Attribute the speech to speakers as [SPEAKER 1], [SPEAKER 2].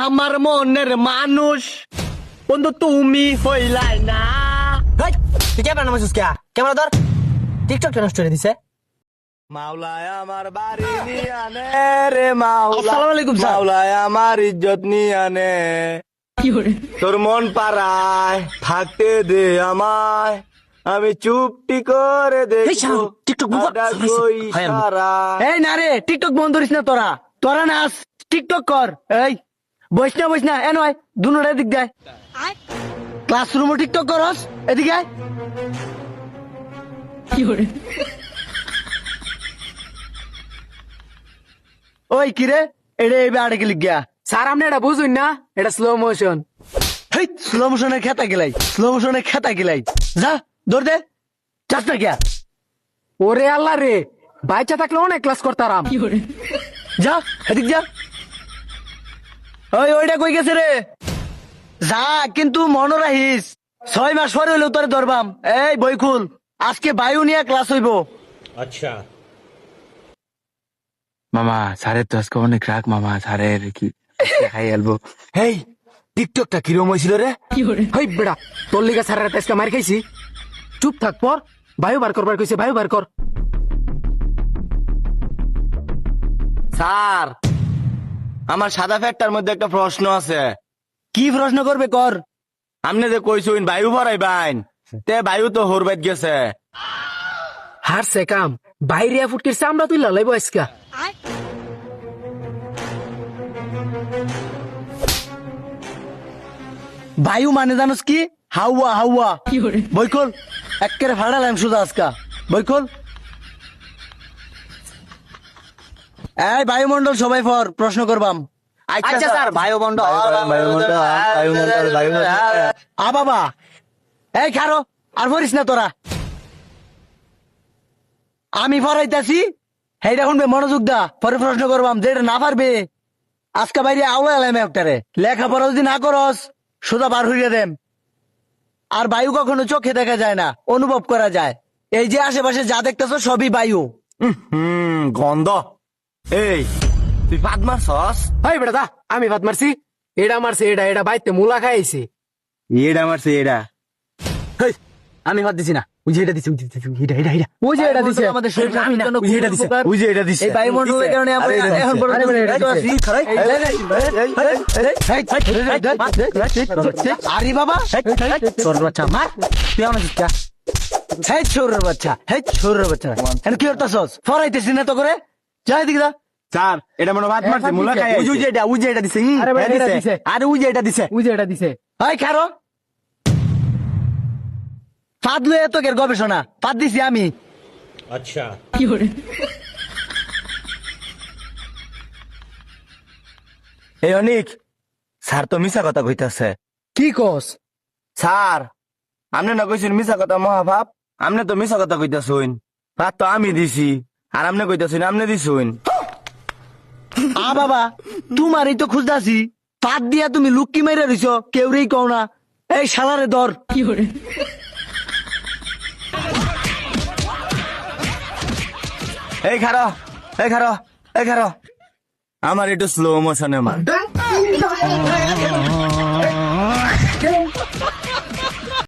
[SPEAKER 1] আমার মনের মানুষ। বন্ধু তুমি হইলাই না।
[SPEAKER 2] তুই ক্যামেরা নামাইছিস কে? ক্যামেরা ধর টিকটক কেন স্টোরি দিছে।
[SPEAKER 3] মাওলায় আমার বাড়ি নিয়ে রে মাওলা
[SPEAKER 1] আসসালামু আলাইকুম স্যার।
[SPEAKER 3] মাওলায় আমার ইজ্জত নিয়ে আনে। তোর মন পাড়ায় থাকতে দে আমায়। আমি চুপটি করে
[SPEAKER 2] শালা, টিকটক
[SPEAKER 1] এই না রে টিকটক বন্ধ করিস না তোরা। তোরা নাচ টিকটক কর। এই। বইস না বইস না এ নয় দুনোটা এদিক দেয়। ক্লাসরুমও টিকটক করস এদিকে আয়। ওই কিরে এড়ে এবে আড়ে গেলি গিয়া।
[SPEAKER 4] স্যার আপনি এটা বুঝুন না এটা স্লো মোশন
[SPEAKER 1] হেই স্লো মোশনে খেতা গেলাই স্লো মোশনে খেতা গেলাই। যা দৌড় দে চাস না গিয়া।
[SPEAKER 4] ওরে আল্লাহ রে বাইচা থাকলে অনেক ক্লাস করতারাম
[SPEAKER 1] যা এদিক যা। ওই ওইটা কই গেছে রে? যা কিন্তু মনে রাখিস ছয় মাস পরে হইলেও তোরে ধরবাম। এই বইখুল আজকে বায়ু নিয়ে ক্লাস হইব।
[SPEAKER 5] মামা স্যারের তো আজকে অনেক রাগ মামা। স্যারের কি খাই আলবো
[SPEAKER 3] হেই টিকটকটা কিরম হয়েছিল রে?
[SPEAKER 4] হই বেড়া তোর লিগা স্যারের মার খাইছি। চুপ থাক পর। বায়ু বার করবার কইছে বায়ু বার কর।
[SPEAKER 3] স্যার আমার সাদা ফ্যাটটার মধ্যে একটা প্রশ্ন আছে।
[SPEAKER 1] কি প্রশ্ন করবে কর?
[SPEAKER 3] আপনি যে কইছুন বায়ু ভরাই বাইন। তে বায়ু তো হরবাইত গেছে।
[SPEAKER 4] হারছে কাম বাইরে ফুটকির চামড়া তুই লাইব আজকা
[SPEAKER 1] বায়ু মানে জানোস কি? হাওয়া হাওয়া। বই খোল ভাড়া ফাড়ালাম শুধু আজকা। বই এই বায়ুমন্ডল সবাই ফর প্রশ্ন করবাম।
[SPEAKER 2] আচ্ছা স্যার বায়ুমণ্ডল।
[SPEAKER 1] আ বাবা। এই খারো আর ভরিস না তোরা। আমি ফরাইতাছি হেই দেখুন বে মনোযোগ দা। পরে প্রশ্ন করবাম যেটা না পারবে আজকে বাইরে আওলা এলাম একটারে। লেখাপড়া যদি না করস সোজা বার হইয়া দেম। আর বায়ু কখনো চোখে দেখা যায় না অনুভব করা যায়। এই যে আশেপাশে যা দেখতেছো সবই বায়ু।
[SPEAKER 3] হুম গন্ধ। এই তুই পাদ মারছস
[SPEAKER 4] হই বেড়া দা আমি ভাত মারছি এটা মারছে এটা এটা বাইতে মুলা খাইছে
[SPEAKER 3] এটা মারছে এটা
[SPEAKER 2] আমি ভাত দিছি না বুঝি এটা দিছি এটা এটা এটা
[SPEAKER 4] ওই যে এটা দিছে
[SPEAKER 1] আমাদের শরীর
[SPEAKER 2] আমি না, ওই যে এটা দিছে,
[SPEAKER 3] ওই যে এটা দিছে
[SPEAKER 1] এই বায়ুমণ্ডলের কারণে আমরা এখন। পর্যন্ত
[SPEAKER 4] আরে এটা
[SPEAKER 1] জীবিত আছি।
[SPEAKER 3] দিছে।
[SPEAKER 1] এই, এই, এই, এই, আরে বাবা
[SPEAKER 2] তোর বাচ্চা মার তুই আমার
[SPEAKER 1] বাচ্চা বাচ্চা এখন কি করতেছস ফরাইতেছি না তো করে যাই দিকে যা
[SPEAKER 3] স্যার এটা মনে ভাত মারছে মুলা খাই
[SPEAKER 2] উজু যে এটা উজে এটা দিছে
[SPEAKER 4] আরে ভাই,
[SPEAKER 2] এটা দিছে। আরে উজে এটা দিছে।
[SPEAKER 4] যে এটা দিছে।
[SPEAKER 1] হাই খারো। ফাদ লয়ে তো কের গবেষণা। ফাদ দিছি আমি।
[SPEAKER 3] এই অনিক স্যার তো মিছা কথা কইতাছে।
[SPEAKER 4] কি কস?
[SPEAKER 3] স্যার আপনি না কইছেন মিছা কথা মহাভাব? আপনি তো মিছা কথা কইতাছুন। ভাত তো আমি দিছি। আর আপনি কইতাছুন আপনি দিছুন।
[SPEAKER 1] আ বাবা তোমারই তো খুঁজতাছি। ফাদ দিয়া তুমি লুক্কি মেরে রইছ কেউরেই কও না। এই শালারে ধর।
[SPEAKER 3] এই খারো এই খারো এই খারো। আমার একটু স্লো মোশনে মার।